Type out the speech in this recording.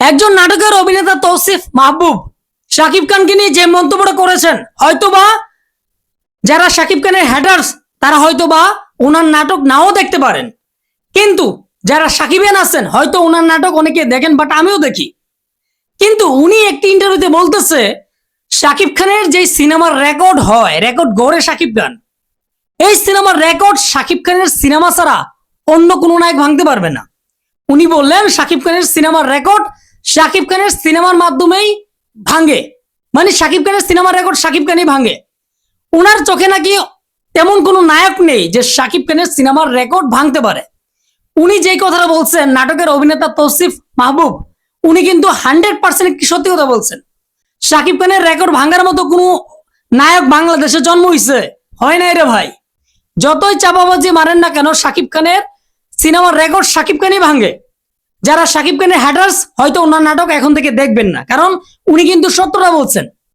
একজন নাটকের অভিনেতা তৌসিফ মাহবুব শাকিব খানকে নিয়ে যে মন্তব্যটা করেছেন, হয়তোবা যারা শাকিব খানের হ্যাটার্স তারা হয়তোবা ওনার নাটক নাও দেখতে পারেন। কিন্তু যারা সাকিবেন আছেন, হয়তো ওনার নাটক অনেকে দেখেন বাট আমিও দেখি। কিন্তু উনি একটি ইন্টারভিউতে বলতেছে, শাকিব খানের যে সিনেমার রেকর্ড হয় রেকর্ড গড়ে শাকিব খান, এই সিনেমার রেকর্ড শাকিব খানের সিনেমা ছাড়া অন্য কোনো নায়ক ভাঙতে পারবে না। উনি বললেন, শাকিব খানের সিনেমার রেকর্ড শাকিব খানের সিনেমার মাধ্যমেই ভাঙে। মানে শাকিব খানের সিনেমার রেকর্ড শাকিব খানই ভাঙে। ওনার চোখে নাকি তেমন কোনো নায়ক নেই যে শাকিব খানের সিনেমার রেকর্ড ভাঙতে পারে। উনি যেই কথাটা বলছেন, নাটকের অভিনেতা তৌসিফ মাহবুব, উনি কিন্তু হান্ড্রেড পার্সেন্ট সত্যি কথা বলছেন? শাকিব খানের রেকর্ড ভাঙার মতো কোনো নায়ক বাংলাদেশে জন্ম হইছে? হয় নাই রে ভাই। যতই চাপাবাজি মারেন না কেন, শাকিব খানের সিনেমার রেকর্ড শাকিব খানই ভাঙে। যারা সাকিব খানের হ্যাটার্স হয়তো ওনার নাটক এখন থেকে দেখবেন না। কারণ উনি কিন্তু সত্যটা বলছেন।